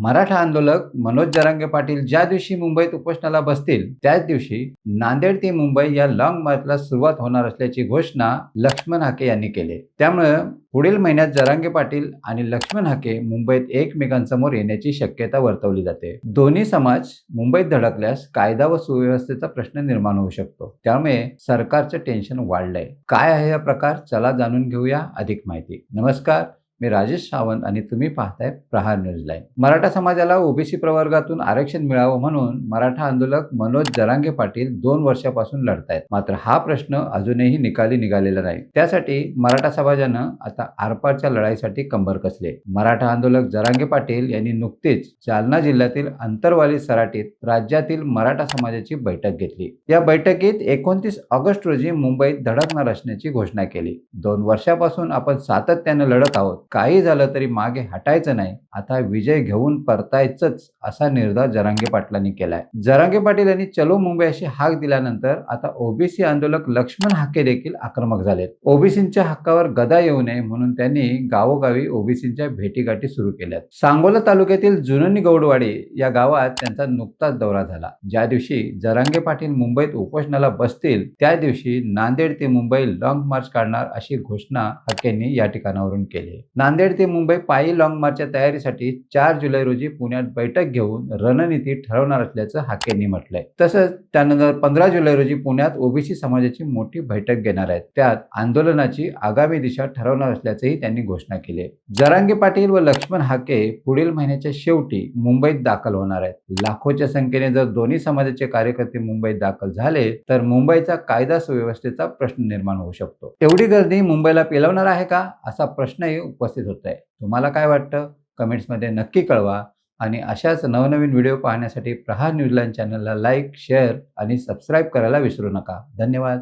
मराठा आंदोलक मनोज जरांगे पाटील ज्या दिवशी मुंबईत उपोषणाला बसतील त्याच दिवशी नांदेड ते मुंबई या लॉंग मार्चला सुरुवात होणार असल्याची घोषणा लक्ष्मण हाके यांनी केली. त्यामुळे पुढील महिन्यात जरांगे पाटील आणि लक्ष्मण हाके मुंबईत एकमेकांसमोर येण्याची शक्यता वर्तवली जाते. दोन्ही समाज मुंबईत धडकल्यास कायदा व सुव्यवस्थेचा प्रश्न निर्माण होऊ शकतो. त्यामुळे सरकारचं टेन्शन वाढलंय. काय आहे हा प्रकार? चला जाणून घेऊया अधिक माहिती. नमस्कार. मी राजेश सावंत आणि तुम्ही पाहताय प्रहार न्यूज लाईन. मराठा समाजाला ओबीसी प्रवर्गातून आरक्षण मिळावं म्हणून मराठा आंदोलक मनोज जरांगे पाटील दोन वर्षापासून लढतायत. मात्र हा प्रश्न अजूनही निकाली निघालेला नाही. त्यासाठी मराठा समाजानं आता आरपारच्या लढाईसाठी कंबर कसले. मराठा आंदोलक जरांगे पाटील यांनी नुकतीच जालना जिल्ह्यातील अंतरवाली सराटीत राज्यातील मराठा समाजाची बैठक घेतली. या बैठकीत एकोणतीस ऑगस्ट रोजी मुंबईत धडकणार असण्याची घोषणा केली. दोन वर्षापासून आपण सातत्यानं लढत आहोत. काही झालं तरी मागे हटायचं नाही. आता विजय घेऊन परतायचंच असा निर्धार जरांगे पाटलांनी केलाय. जरांगे पाटील यांनी चलो मुंबई अशी हाक दिल्यानंतर आता ओबीसी आंदोलक लक्ष्मण हाके देखील आक्रमक झालेत. ओबीसींच्या हक्कावर गदा येऊ नये म्हणून त्यांनी गावोगावी ओबीसींच्या भेटीगाठी सुरू केल्यात. सांगोला तालुक्यातील जुननी गौडवाडी या गावात त्यांचा नुकताच दौरा झाला. ज्या दिवशी जरांगे पाटील मुंबईत उपोषणाला बसतील त्या दिवशी नांदेड ते मुंबई लॉंग मार्च काढणार अशी घोषणा हक्केंनी या ठिकाणावरून केली. नांदेड ते मुंबई पायी लॉंग मार्चच्या तयारीसाठी चार जुलै रोजी पुण्यात बैठक घेऊन रणनीती ठरवणार असल्याचं हाकेंनी म्हटलंय. तसंच त्यानंतर पंधरा जुलै रोजी पुण्यात ओबीसी समाजाची मोठी बैठक घेणार आहेत. त्यात आंदोलनाची आगामी दिशा ठरवणार असल्याचंही त्यांनी घोषणा केली आहे. जरांगे पाटील व लक्ष्मण हाके पुढील महिन्याच्या शेवटी मुंबईत दाखल होणार आहेत. लाखोच्या संख्येने जर दोन्ही समाजाचे कार्यकर्ते मुंबईत दाखल झाले तर मुंबईचा कायदा सुव्यवस्थेचा प्रश्न निर्माण होऊ शकतो. एवढी गर्दी मुंबईला पेलवणार आहे का? असा प्रश्नही उपस्थित होत आहे तुम्हाला काय वाटतं? कमेंट्समध्ये नक्की कळवा आणि अशाच नवनवीन व्हिडिओ पाहण्यासाठी प्रहार न्यूजलँड चॅनलला लाईक शेअर आणि सबस्क्राईब करायला विसरू नका. धन्यवाद.